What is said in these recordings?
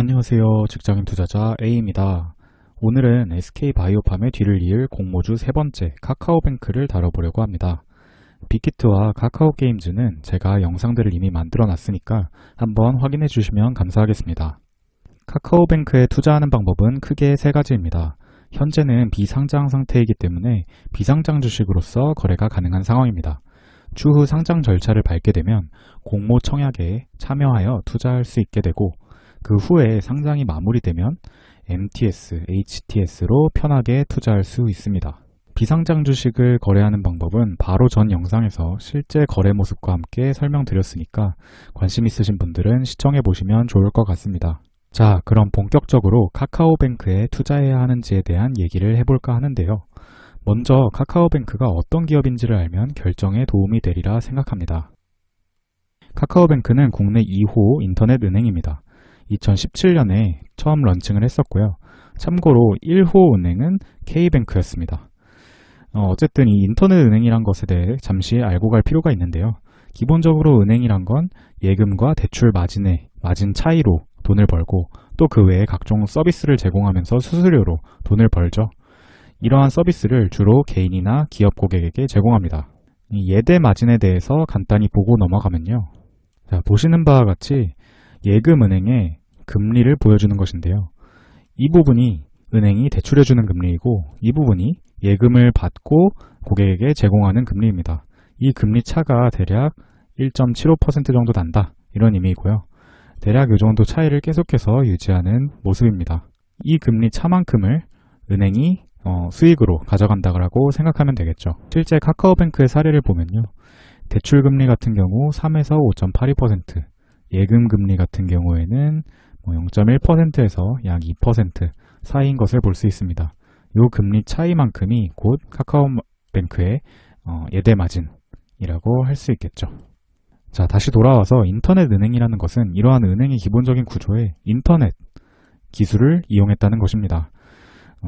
안녕하세요. 직장인 투자자 A입니다. 오늘은 SK바이오팜의 뒤를 이을 공모주 세 번째 카카오뱅크를 다뤄보려고 합니다. 빅히트와 카카오게임즈는 제가 영상들을 이미 만들어 놨으니까 한번 확인해 주시면 감사하겠습니다. 카카오뱅크에 투자하는 방법은 크게 세 가지입니다. 현재는 비상장 상태이기 때문에 비상장 주식으로서 거래가 가능한 상황입니다. 추후 상장 절차를 밟게 되면 공모 청약에 참여하여 투자할 수 있게 되고 그 후에 상장이 마무리되면 MTS, HTS로 편하게 투자할 수 있습니다. 비상장 주식을 거래하는 방법은 바로 전 영상에서 실제 거래 모습과 함께 설명드렸으니까 관심 있으신 분들은 시청해 보시면 좋을 것 같습니다. 자, 그럼 본격적으로 카카오뱅크에 투자해야 하는지에 대한 얘기를 해볼까 하는데요. 먼저 카카오뱅크가 어떤 기업인지를 알면 결정에 도움이 되리라 생각합니다. 카카오뱅크는 국내 2호 인터넷 은행입니다. 2017년에 처음 런칭을 했었고요. 참고로 1호 은행은 K뱅크였습니다. 어, 쨌든이 인터넷 은행이란 것에 대해 잠시 알고 갈 필요가 있는데요. 기본적으로 은행이란 건 예금과 대출 마진의 마진 차이로 돈을 벌고 또 그 외에 각종 서비스를 제공하면서 수수료로 돈을 벌죠. 이러한 서비스를 주로 개인이나 기업 고객에게 제공합니다. 예대 마진에 대해서 간단히 보고 넘어가면요. 자, 보시는 바와 같이 예금은행의 금리를 보여주는 것인데요. 이 부분이 은행이 대출해주는 금리이고 이 부분이 예금을 받고 고객에게 제공하는 금리입니다. 이 금리 차가 대략 1.75% 정도 난다 이런 의미이고요. 대략 이 정도 차이를 계속해서 유지하는 모습입니다. 이 금리 차만큼을 은행이 어, 수익으로 가져간다고 생각하면 되겠죠. 실제 카카오뱅크의 사례를 보면요. 대출 금리 같은 경우 3에서 5.82%, 예금 금리 같은 경우에는 0.1%에서 뭐약2% 사이인 것을 볼 수 있습니다. 이 금리 차이만큼이 곧 카카오뱅크의 어, 예대 마진이라고 할 수 있겠죠. 자, 다시 돌아와서 인터넷 은행이라는 것은 이러한 은행의 기본적인 구조에 인터넷 기술을 이용했다는 것입니다.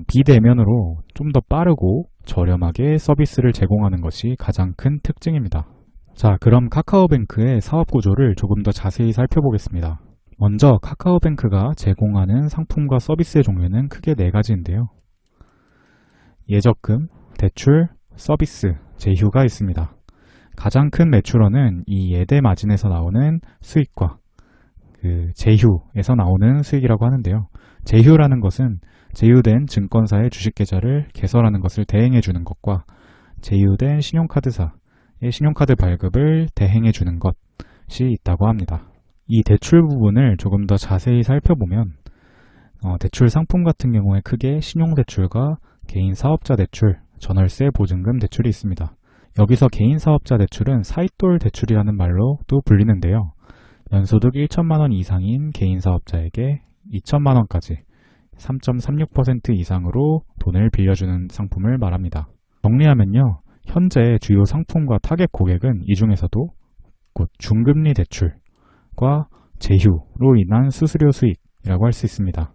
비대면으로 좀 더 빠르고 저렴하게 서비스를 제공하는 것이 가장 큰 특징입니다. 자, 그럼 카카오뱅크의 사업 구조를 조금 더 자세히 살펴보겠습니다. 먼저 카카오뱅크가 제공하는 상품과 서비스의 종류는 크게 네 가지인데요. 예적금, 대출, 서비스, 제휴가 있습니다. 가장 큰 매출원은 이 예대 마진에서 나오는 수익과 그 제휴에서 나오는 수익이라고 하는데요. 제휴라는 것은 제휴된 증권사의 주식 계좌를 개설하는 것을 대행해 주는 것과 제휴된 신용카드사의 신용카드 발급을 대행해 주는 것이 있다고 합니다. 이 대출 부분을 조금 더 자세히 살펴보면 어, 대출 상품 같은 경우에 크게 신용대출과 개인 사업자 대출, 전월세 보증금 대출이 있습니다. 여기서 개인 사업자 대출은 사이돌 대출이라는 말로도 불리는데요. 연소득 1천만원 이상인 개인 사업자에게 2천만원까지 3.36% 이상으로 돈을 빌려주는 상품을 말합니다. 정리하면요. 현재 주요 상품과 타겟 고객은 이 중에서도 곧 중금리 대출 과 제휴로 인한 수수료 수익이라고 할 수 있습니다.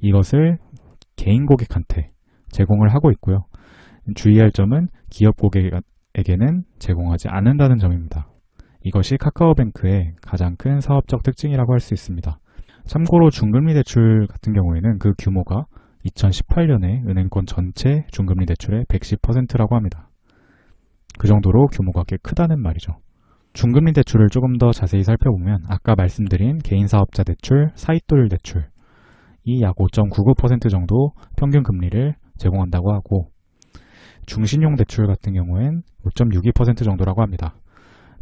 이것을 개인 고객한테 제공을 하고 있고요. 주의할 점은 기업 고객에게는 제공하지 않는다는 점입니다. 이것이 카카오뱅크의 가장 큰 사업적 특징이라고 할 수 있습니다. 참고로 중금리 대출 같은 경우에는 그 규모가 2018년에 은행권 전체 중금리 대출의 110%라고 합니다. 그 정도로 규모가 꽤 크다는 말이죠. 중금리 대출을 조금 더 자세히 살펴보면 아까 말씀드린 개인 사업자 대출, 사이돌 대출 이 약 5.99% 정도 평균 금리를 제공한다고 하고 중신용 대출 같은 경우엔 5.62% 정도라고 합니다.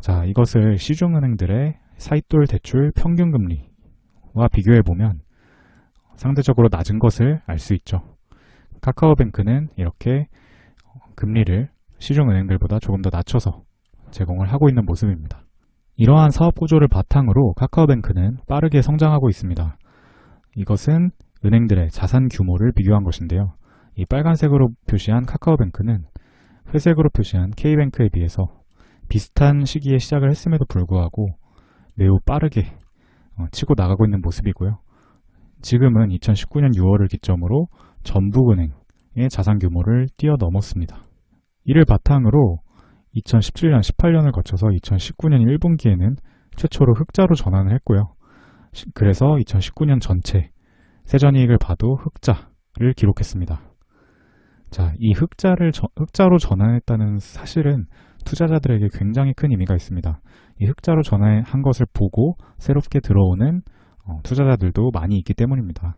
자, 이것을 시중은행들의 사이돌 대출 평균 금리와 비교해 보면 상대적으로 낮은 것을 알 수 있죠. 카카오뱅크는 이렇게 금리를 시중은행들보다 조금 더 낮춰서 제공을 하고 있는 모습입니다. 이러한 사업 구조를 바탕으로 카카오뱅크는 빠르게 성장하고 있습니다. 이것은 은행들의 자산 규모를 비교한 것인데요. 이 빨간색으로 표시한 카카오뱅크는 회색으로 표시한 K뱅크에 비해서 비슷한 시기에 시작을 했음에도 불구하고 매우 빠르게 어, 치고 나가고 있는 모습이고요. 지금은 2019년 6월을 기점으로 전북은행의 자산 규모를 뛰어넘었습니다. 이를 바탕으로 2017년, 18년을 거쳐서 2019년 1분기에는 최초로 흑자로 전환을 했고요. 시- 그래서 2019년 전체 세전이익을 봐도 흑자를 기록했습니다. 자, 이 흑자를 저- 흑자로 전환했다는 사실은 투자자들에게 굉장히 큰 의미가 있습니다. 이 흑자로 전환한 것을 보고 새롭게 들어오는 어, 투자자들도 많이 있기 때문입니다.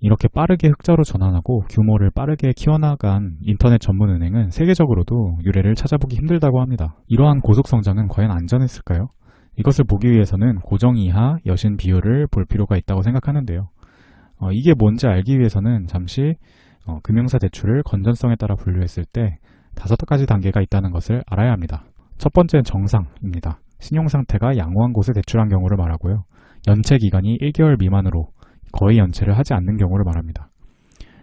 이렇게 빠르게 흑자로 전환하고 규모를 빠르게 키워나간 인터넷 전문 은행은 세계적으로도 유례를 찾아보기 힘들다고 합니다. 이러한 고속 성장은 과연 안전했을까요? 이것을 보기 위해서는 고정 이하 여신 비율을 볼 필요가 있다고 생각하는데요. 어, 이게 뭔지 알기 위해서는 잠시 어, 금융사 대출을 건전성에 따라 분류했을 때 다섯 가지 단계가 있다는 것을 알아야 합니다. 첫 번째는 정상입니다. 신용 상태가 양호한 곳에 대출한 경우를 말하고요. 연체 기간이 1개월 미만으로 거의 연체를 하지 않는 경우를 말합니다.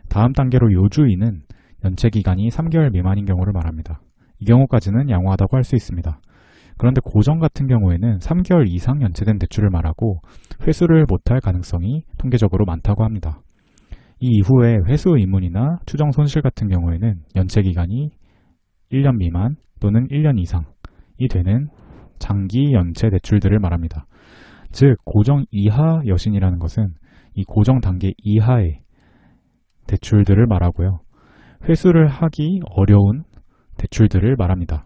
다음 단계로 요주인은 연체 기간이 3개월 미만인 경우를 말합니다. 이 경우까지는 양호하다고 할 수 있습니다. 그런데 고정 같은 경우에는 3개월 이상 연체된 대출을 말하고 회수를 못할 가능성이 통계적으로 많다고 합니다. 이 이후에 회수 의문이나 추정 손실 같은 경우에는 연체 기간이 1년 미만 또는 1년 이상이 되는 장기 연체 대출들을 말합니다. 즉 고정 이하 여신이라는 것은 이 고정 단계 이하의 대출들을 말하고요. 회수를 하기 어려운 대출들을 말합니다.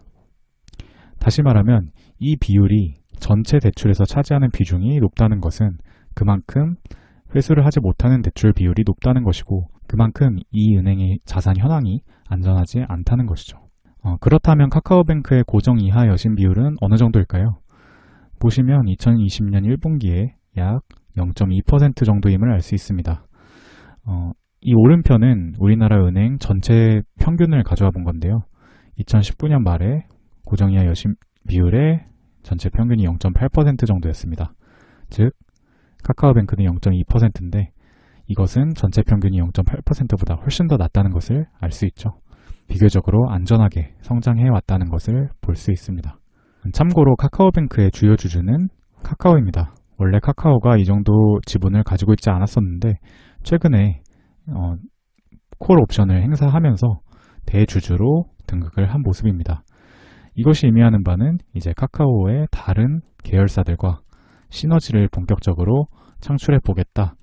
다시 말하면 이 비율이 전체 대출에서 차지하는 비중이 높다는 것은 그만큼 회수를 하지 못하는 대출 비율이 높다는 것이고 그만큼 이 은행의 자산 현황이 안전하지 않다는 것이죠. 어, 그렇다면 카카오뱅크의 고정 이하 여신 비율은 어느 정도일까요? 보시면 2020년 1분기에 약 0.2% 정도임을 알 수 있습니다. 어, 이 오른편은 우리나라 은행 전체 평균을 가져와 본 건데요. 2019년 말에 고정 이하 여신 비율의 전체 평균이 0.8% 정도였습니다. 즉 카카오뱅크는 0.2%인데 이것은 전체 평균이 0.8%보다 훨씬 더 낮다는 것을 알 수 있죠. 비교적으로 안전하게 성장해 왔다는 것을 볼 수 있습니다. 참고로 카카오뱅크의 주요 주주는 카카오입니다. 원래 카카오가 이 정도 지분을 가지고 있지 않았었는데 최근에 어, 콜 옵션을 행사하면서 대주주로 등극을 한 모습입니다. 이것이 의미하는 바는 이제 카카오의 다른 계열사들과 시너지를 본격적으로 창출해 보겠다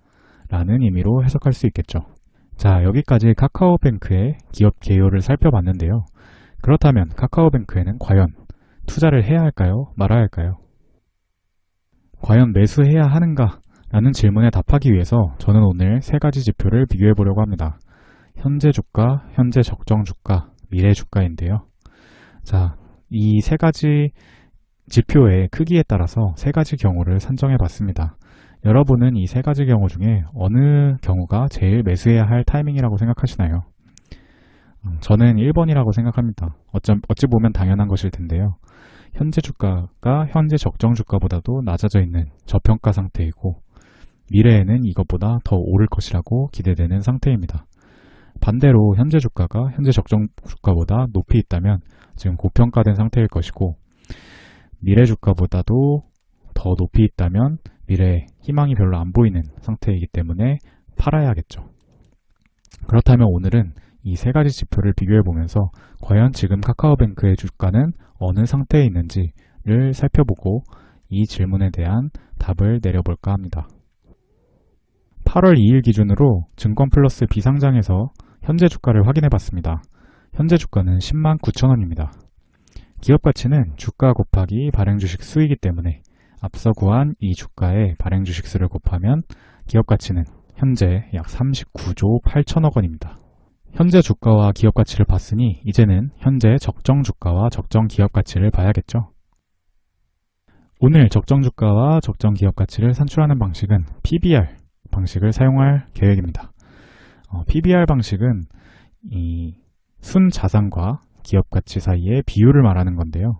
라는 의미로 해석할 수 있겠죠. 자, 여기까지 카카오뱅크의 기업 개요를 살펴봤는데요. 그렇다면 카카오뱅크에는 과연 투자를 해야 할까요? 말아야 할까요? 과연 매수해야 하는가? 라는 질문에 답하기 위해서 저는 오늘 세 가지 지표를 비교해 보려고 합니다. 현재 주가, 현재 적정 주가, 미래 주가인데요. 자, 이 세 가지 지표의 크기에 따라서 세 가지 경우를 산정해 봤습니다. 여러분은 이 세 가지 경우 중에 어느 경우가 제일 매수해야 할 타이밍이라고 생각하시나요? 음, 저는 1번이라고 생각합니다. 어쩜, 어찌 보면 당연한 것일 텐데요. 현재 주가가 현재 적정 주가보다도 낮아져 있는 저평가 상태이고 미래에는 이것보다 더 오를 것이라고 기대되는 상태입니다. 반대로 현재 주가가 현재 적정 주가보다 높이 있다면 지금 고평가된 상태일 것이고 미래 주가보다도 더 높이 있다면 미래에 희망이 별로 안 보이는 상태이기 때문에 팔아야겠죠. 그렇다면 오늘은 이 세 가지 지표를 비교해 보면서 과연 지금 카카오뱅크의 주가는 어느 상태에 있는지를 살펴보고 이 질문에 대한 답을 내려볼까 합니다. 8월 2일 기준으로 증권 플러스 비상장에서 현재 주가를 확인해 봤습니다. 현재 주가는 10만 9천 원입니다. 기업 가치는 주가 곱하기 발행 주식 수이기 때문에 앞서 구한 이 주가의 발행 주식 수를 곱하면 기업 가치는 현재 약 39조 8천억 원입니다. 현재 주가와 기업 가치를 봤으니 이제는 현재 적정 주가와 적정 기업 가치를 봐야겠죠. 오늘 적정 주가와 적정 기업 가치를 산출하는 방식은 PBR 방식을 사용할 계획입니다. 어, PBR 방식은 이 순자산과 기업 가치 사이의 비율을 말하는 건데요.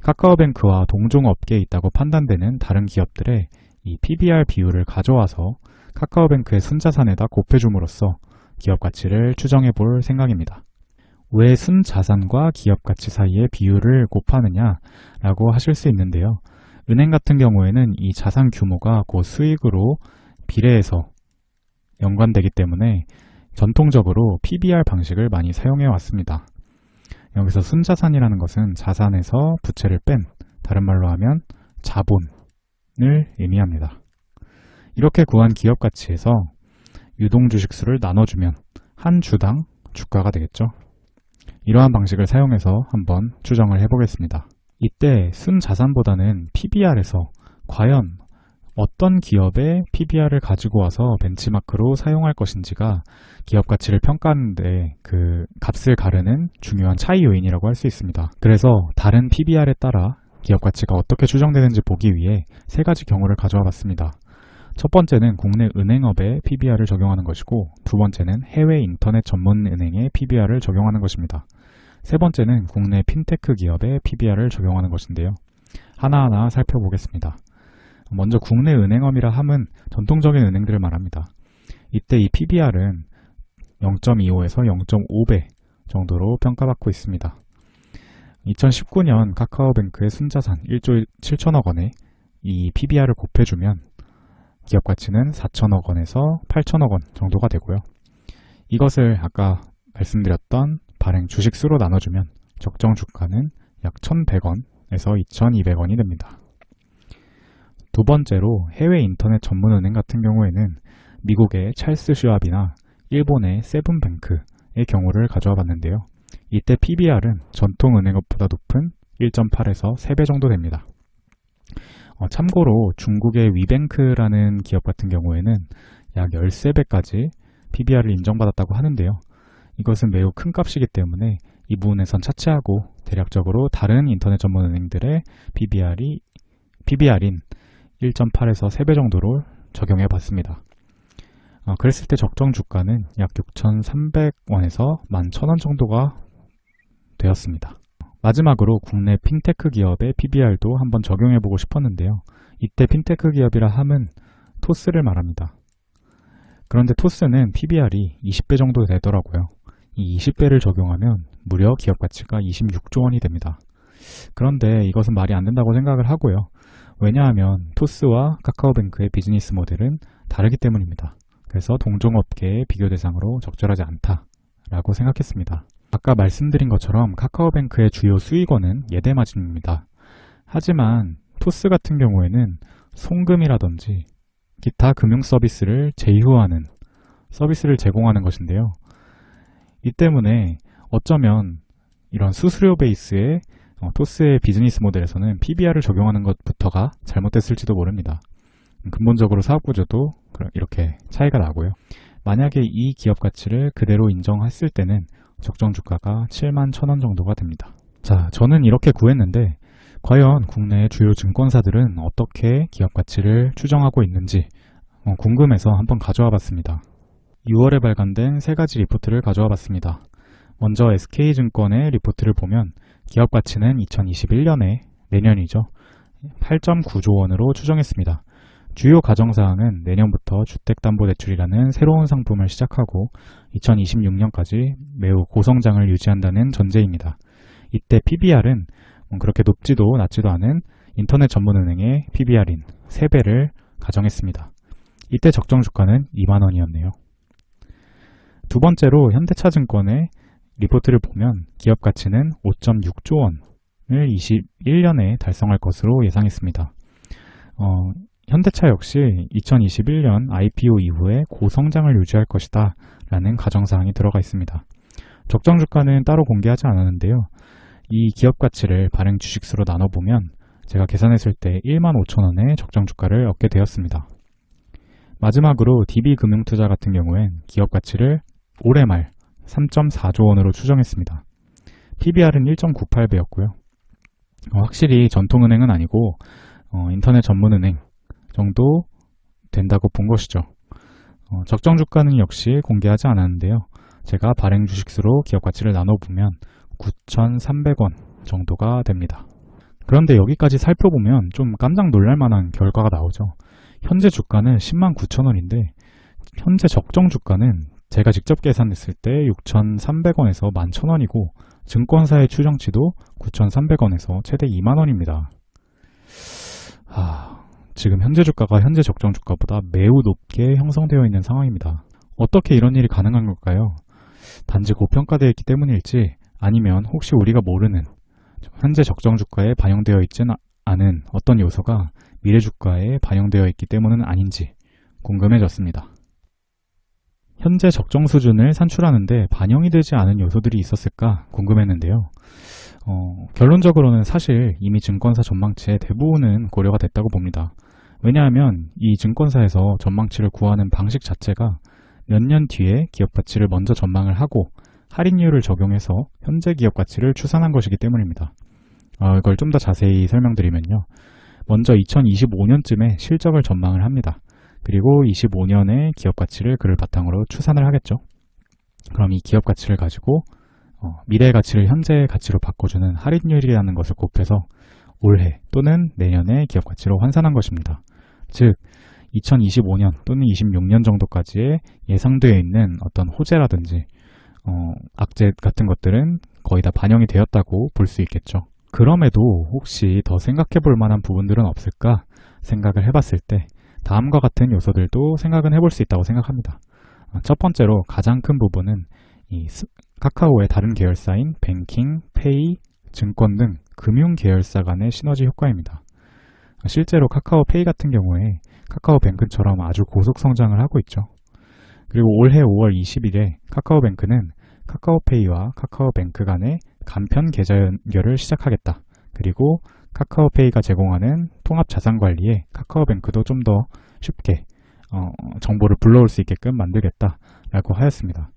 카카오뱅크와 동종 업계에 있다고 판단되는 다른 기업들의 이 PBR 비율을 가져와서 카카오뱅크의 순자산에다 곱해줌으로써 기업 가치를 추정해 볼 생각입니다. 왜 순자산과 기업 가치 사이의 비율을 곱하느냐 라고 하실 수 있는데요. 은행 같은 경우에는 이 자산 규모가 그 수익으로 비례해서 연관되기 때문에 전통적으로 PBR 방식을 많이 사용해 왔습니다. 여기서 순자산이라는 것은 자산에서 부채를 뺀 다른 말로 하면 자본을 의미합니다. 이렇게 구한 기업 가치에서 유동 주식수를 나눠주면 한 주당 주가가 되겠죠. 이러한 방식을 사용해서 한번 추정을 해보겠습니다. 이때 순 자산보다는 PBR에서 과연 어떤 기업의 PBR을 가지고 와서 벤치마크로 사용할 것인지가 기업 가치를 평가하는데 그 값을 가르는 중요한 차이 요인이라고 할 수 있습니다. 그래서 다른 PBR에 따라 기업 가치가 어떻게 추정되는지 보기 위해 세 가지 경우를 가져와 봤습니다. 첫 번째는 국내 은행업의 PBR을 적용하는 것이고 두 번째는 해외 인터넷 전문 은행의 PBR을 적용하는 것입니다. 세 번째는 국내 핀테크 기업의 PBR을 적용하는 것인데요. 하나하나 살펴보겠습니다. 먼저 국내 은행업이라 함은 전통적인 은행들을 말합니다. 이때 이 PBR은 0.25에서 0.5배 정도로 평가받고 있습니다. 2019년 카카오뱅크의 순자산 1조 7천억 원에 이 PBR을 곱해주면 기업 가치는 4천억 원에서 8천억 원 정도가 되고요. 이것을 아까 말씀드렸던 발행 주식수로 나눠주면 적정 주가는 약 1,100원에서 2,200원이 됩니다. 두 번째로 해외 인터넷 전문은행 같은 경우에는 미국의 찰스 슈압이나 일본의 세븐뱅크의 경우를 가져와 봤는데요. 이때 PBR은 전통 은행업보다 높은 1.8에서 3배 정도 됩니다. 어, 참고로 중국의 위뱅크라는 기업 같은 경우에는 약 13배까지 PBR을 인정받았다고 하는데요. 이것은 매우 큰 값이기 때문에 이 부분에선 차치하고 대략적으로 다른 인터넷 전문 은행들의 PBR이, PBR인 1.8에서 3배 정도로 적용해 봤습니다. 어, 그랬을 때 적정 주가는 약 6,300원에서 11,000원 정도가 되었습니다. 마지막으로 국내 핀테크 기업의 PBR도 한번 적용해 보고 싶었는데요. 이때 핀테크 기업이라 함은 토스를 말합니다. 그런데 토스는 PBR이 20배 정도 되더라고요. 이 20배를 적용하면 무려 기업 가치가 26조 원이 됩니다. 그런데 이것은 말이 안 된다고 생각을 하고요. 왜냐하면 토스와 카카오뱅크의 비즈니스 모델은 다르기 때문입니다. 그래서 동종업계의 비교 대상으로 적절하지 않다라고 생각했습니다. 아까 말씀드린 것처럼 카카오뱅크의 주요 수익원은 예대마진입니다. 하지만 토스 같은 경우에는 송금이라든지 기타 금융 서비스를 제휴하는 서비스를 제공하는 것인데요. 이 때문에 어쩌면 이런 수수료 베이스의 어, 토스의 비즈니스 모델에서는 PBR을 적용하는 것부터가 잘못됐을지도 모릅니다. 근본적으로 사업 구조도 이렇게 차이가 나고요. 만약에 이 기업 가치를 그대로 인정했을 때는 적정 주가가 7만 1천원 정도가 됩니다. 자, 저는 이렇게 구했는데 과연 국내 주요 증권사들은 어떻게 기업 가치를 추정하고 있는지 어, 궁금해서 한번 가져와 봤습니다. 6월에 발간된 세 가지 리포트를 가져와 봤습니다. 먼저 SK증권의 리포트를 보면 기업 가치는 2021년에 내년이죠. 8.9조 원으로 추정했습니다. 주요 가정사항은 내년부터 주택담보대출이라는 새로운 상품을 시작하고 2026년까지 매우 고성장을 유지한다는 전제입니다. 이때 PBR은 그렇게 높지도 낮지도 않은 인터넷 전문은행의 PBR인 3배를 가정했습니다. 이때 적정 주가는 2만원이었네요. 두 번째로 현대차증권의 리포트를 보면 기업 가치는 5.6조 원을 21년에 달성할 것으로 예상했습니다. 어, 현대차 역시 2021년 IPO 이후에 고성장을 유지할 것이다 라는 가정사항이 들어가 있습니다. 적정 주가는 따로 공개하지 않았는데요. 이 기업 가치를 발행 주식수로 나눠보면 제가 계산했을 때 1만 5천 원의 적정 주가를 얻게 되었습니다. 마지막으로 DB금융투자 같은 경우엔 기업 가치를 올해 말 3.4조 원으로 추정했습니다. PBR은 1.98배였고요. 어, 확실히 전통은행은 아니고 어, 인터넷 전문은행 정도 된다고 본 것이죠. 어, 적정 주가는 역시 공개하지 않았는데요. 제가 발행 주식수로 기업 가치를 나눠보면 9,300원 정도가 됩니다. 그런데 여기까지 살펴보면 좀 깜짝 놀랄 만한 결과가 나오죠. 현재 주가는 10만 9천원인데 현재 적정 주가는 제가 직접 계산했을 때 6,300원에서 11,000원이고 증권사의 추정치도 9,300원에서 최대 2만원입니다. 아, 지금 현재 주가가 현재 적정 주가보다 매우 높게 형성되어 있는 상황입니다. 어떻게 이런 일이 가능한 걸까요? 단지 고평가되어 있기 때문일지 아니면 혹시 우리가 모르는 현재 적정 주가에 반영되어 있지는 않은 어떤 요소가 미래 주가에 반영되어 있기 때문은 아닌지 궁금해졌습니다. 현재 적정 수준을 산출하는데 반영이 되지 않은 요소들이 있었을까 궁금했는데요. 어, 결론적으로는 사실 이미 증권사 전망치의 대부분은 고려가 됐다고 봅니다. 왜냐하면 이 증권사에서 전망치를 구하는 방식 자체가 몇 년 뒤에 기업 가치를 먼저 전망을 하고 할인율을 적용해서 현재 기업 가치를 추산한 것이기 때문입니다. 어, 이걸 좀 더 자세히 설명드리면요. 먼저 2025년쯤에 실적을 전망을 합니다. 그리고 25년의 기업 가치를 그를 바탕으로 추산을 하겠죠. 그럼 이 기업 가치를 가지고 어, 미래 가치를 현재 가치로 바꿔주는 할인율이라는 것을 곱해서 올해 또는 내년의 기업 가치로 환산한 것입니다. 즉 2025년 또는 26년 정도까지의 예상되어 있는 어떤 호재라든지 어, 악재 같은 것들은 거의 다 반영이 되었다고 볼 수 있겠죠. 그럼에도 혹시 더 생각해 볼 만한 부분들은 없을까 생각을 해봤을 때 다음과 같은 요소들도 생각은 해볼 수 있다고 생각합니다. 어, 첫 번째로 가장 큰 부분은 이 카카오의 다른 계열사인 뱅킹, 페이, 증권 등 금융 계열사 간의 시너지 효과입니다. 실제로 카카오페이 같은 경우에 카카오뱅크처럼 아주 고속 성장을 하고 있죠. 그리고 올해 5월 20일에 카카오뱅크는 카카오페이와 카카오뱅크 간의 간편 계좌 연결을 시작하겠다. 그리고 카카오페이가 제공하는 통합 자산 관리에 카카오뱅크도 좀 더 쉽게 어, 정보를 불러올 수 있게끔 만들겠다라고 하였습니다.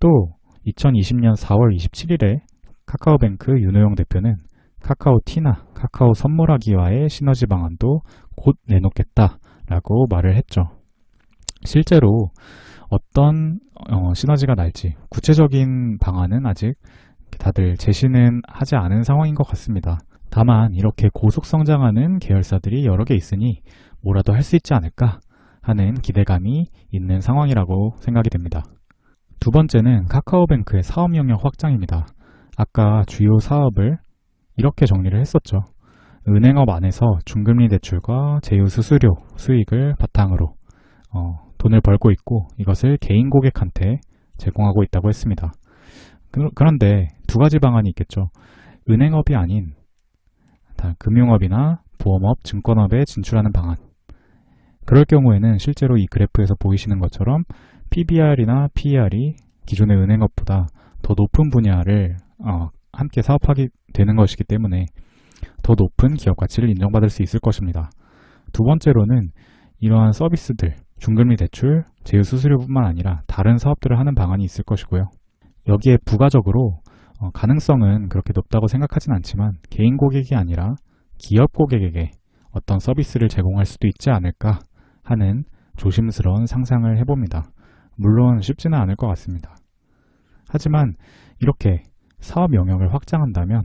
또 2020년 4월 27일에 카카오뱅크 윤호영 대표는 카카오 티나 카카오 선물하기와의 시너지 방안도 곧 내놓겠다라고 말을 했죠. 실제로 어떤 어, 시너지가 날지 구체적인 방안은 아직 다들 제시는 하지 않은 상황인 것 같습니다. 다만 이렇게 고속 성장하는 계열사들이 여러 개 있으니 뭐라도 할 수 있지 않을까 하는 기대감이 있는 상황이라고 생각이 됩니다. 두 번째는 카카오뱅크의 사업 영역 확장입니다. 아까 주요 사업을 이렇게 정리를 했었죠. 은행업 안에서 중금리 대출과 제휴 수수료 수익을 바탕으로 어, 돈을 벌고 있고 이것을 개인 고객한테 제공하고 있다고 했습니다. 그, 그런데 두 가지 방안이 있겠죠. 은행업이 아닌 금융업이나 보험업, 증권업에 진출하는 방안. 그럴 경우에는 실제로 이 그래프에서 보이시는 것처럼 PBR이나 PER이 기존의 은행업보다 더 높은 분야를 어, 함께 사업하게 되는 것이기 때문에 더 높은 기업 가치를 인정받을 수 있을 것입니다. 두 번째로는 이러한 서비스들, 중금리 대출, 제휴 수수료뿐만 아니라 다른 사업들을 하는 방안이 있을 것이고요. 여기에 부가적으로 어, 가능성은 그렇게 높다고 생각하진 않지만 개인 고객이 아니라 기업 고객에게 어떤 서비스를 제공할 수도 있지 않을까 하는 조심스러운 상상을 해봅니다. 물론 쉽지는 않을 것 같습니다. 하지만 이렇게 사업 영역을 확장한다면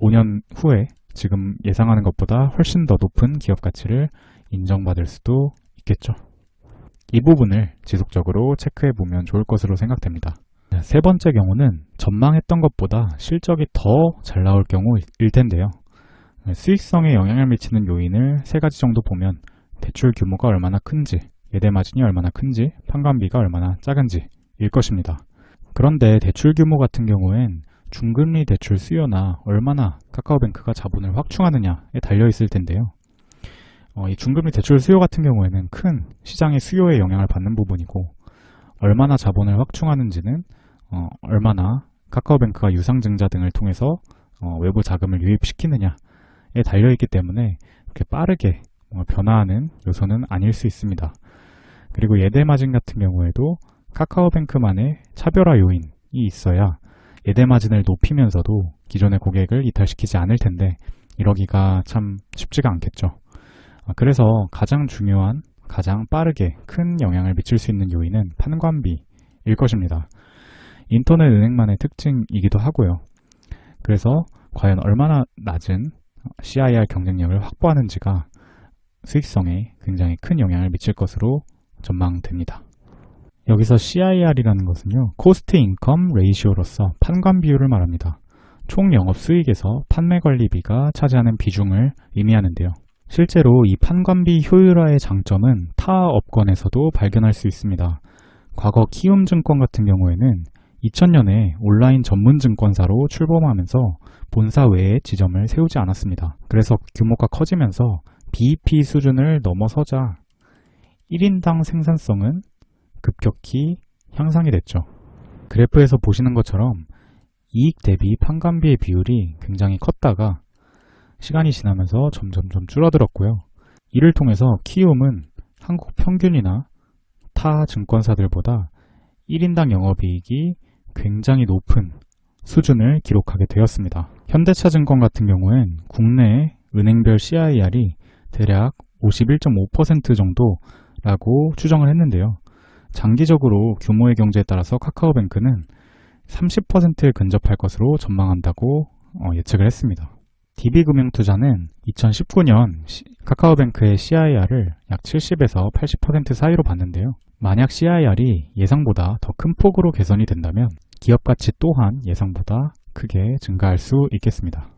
5년 후에 지금 예상하는 것보다 훨씬 더 높은 기업 가치를 인정받을 수도 있겠죠. 이 부분을 지속적으로 체크해 보면 좋을 것으로 생각됩니다. 세 번째 경우는 전망했던 것보다 실적이 더 잘 나올 경우일 텐데요. 수익성에 영향을 미치는 요인을 세 가지 정도 보면 대출 규모가 얼마나 큰지, 예대 마진이 얼마나 큰지, 판관비가 얼마나 작은지일 것입니다. 그런데 대출 규모 같은 경우엔 중금리 대출 수요나 얼마나 카카오뱅크가 자본을 확충하느냐에 달려 있을 텐데요. 어, 이 중금리 대출 수요 같은 경우에는 큰 시장의 수요에 영향을 받는 부분이고 얼마나 자본을 확충하는지는 어, 얼마나 카카오뱅크가 유상증자 등을 통해서 어, 외부 자금을 유입시키느냐에 달려 있기 때문에 그렇게 빠르게 변화하는 요소는 아닐 수 있습니다. 그리고 예대 마진 같은 경우에도 카카오뱅크만의 차별화 요인이 있어야 예대 마진을 높이면서도 기존의 고객을 이탈시키지 않을 텐데 이러기가 참 쉽지가 않겠죠. 아, 그래서 가장 중요한, 가장 빠르게 큰 영향을 미칠 수 있는 요인은 판관비일 것입니다. 인터넷 은행만의 특징이기도 하고요. 그래서 과연 얼마나 낮은 CIR 경쟁력을 확보하는지가 수익성에 굉장히 큰 영향을 미칠 것으로 전망됩니다. 여기서 CIR이라는 것은요, 코스트 인컴 레이시오로서 판관 비율을 말합니다. 총 영업 수익에서 판매 관리비가 차지하는 비중을 의미하는데요. 실제로 이 판관비 효율화의 장점은 타 업권에서도 발견할 수 있습니다. 과거 키움증권 같은 경우에는 2000년에 온라인 전문 증권사로 출범하면서 본사 외에 지점을 세우지 않았습니다. 그래서 규모가 커지면서 BEP 수준을 넘어서자 1인당 생산성은 급격히 향상이 됐죠. 그래프에서 보시는 것처럼 이익 대비 판관비의 비율이 굉장히 컸다가 시간이 지나면서 점점점 줄어들었고요. 이를 통해서 키움은 한국 평균이나 타 증권사들보다 1인당 영업이익이 굉장히 높은 수준을 기록하게 되었습니다. 현대차증권 같은 경우엔 국내 은행별 CIR이 대략 51.5% 정도라고 추정을 했는데요. 장기적으로 규모의 경제에 따라서 카카오뱅크는 30%에 근접할 것으로 전망한다고 어, 예측을 했습니다. DB금융투자는 2019년 카카오뱅크의 CIR을 약 70에서 80% 사이로 봤는데요. 만약 CIR이 예상보다 더 큰 폭으로 개선이 된다면 기업 가치 또한 예상보다 크게 증가할 수 있겠습니다.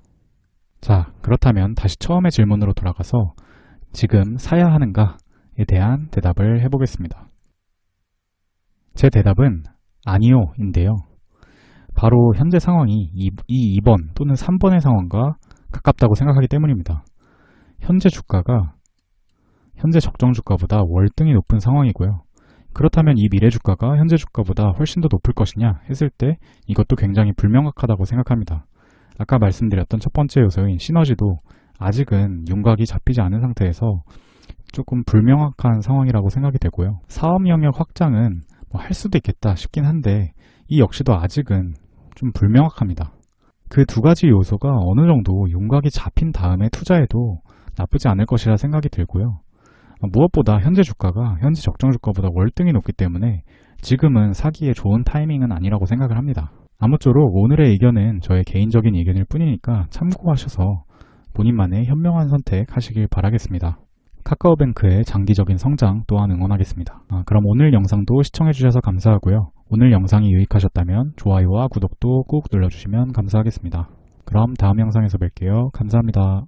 자, 그렇다면 다시 처음의 질문으로 돌아가서 지금 사야 하는가에 대한 대답을 해보겠습니다. 제 대답은 아니요 인데요. 바로 현재 상황이 이, 이 2번 또는 3번의 상황과 가깝다고 생각하기 때문입니다. 현재 주가가 현재 적정 주가보다 월등히 높은 상황이고요. 그렇다면 이 미래 주가가 현재 주가보다 훨씬 더 높을 것이냐 했을 때 이것도 굉장히 불명확하다고 생각합니다. 아까 말씀드렸던 첫 번째 요소인 시너지도 아직은 윤곽이 잡히지 않은 상태에서 조금 불명확한 상황이라고 생각이 되고요. 사업 영역 확장은 뭐 할 수도 있겠다 싶긴 한데 이 역시도 아직은 좀 불명확합니다. 그 두 가지 요소가 어느 정도 윤곽이 잡힌 다음에 투자해도 나쁘지 않을 것이라 생각이 들고요. 무엇보다 현재 주가가 현재 적정 주가보다 월등히 높기 때문에 지금은 사기에 좋은 타이밍은 아니라고 생각을 합니다. 아무쪼록 오늘의 의견은 저의 개인적인 의견일 뿐이니까 참고하셔서 본인만의 현명한 선택 하시길 바라겠습니다. 카카오뱅크의 장기적인 성장 또한 응원하겠습니다. 아, 그럼 오늘 영상도 시청해주셔서 감사하고요. 오늘 영상이 유익하셨다면 좋아요와 구독도 꾹 눌러주시면 감사하겠습니다. 그럼 다음 영상에서 뵐게요. 감사합니다.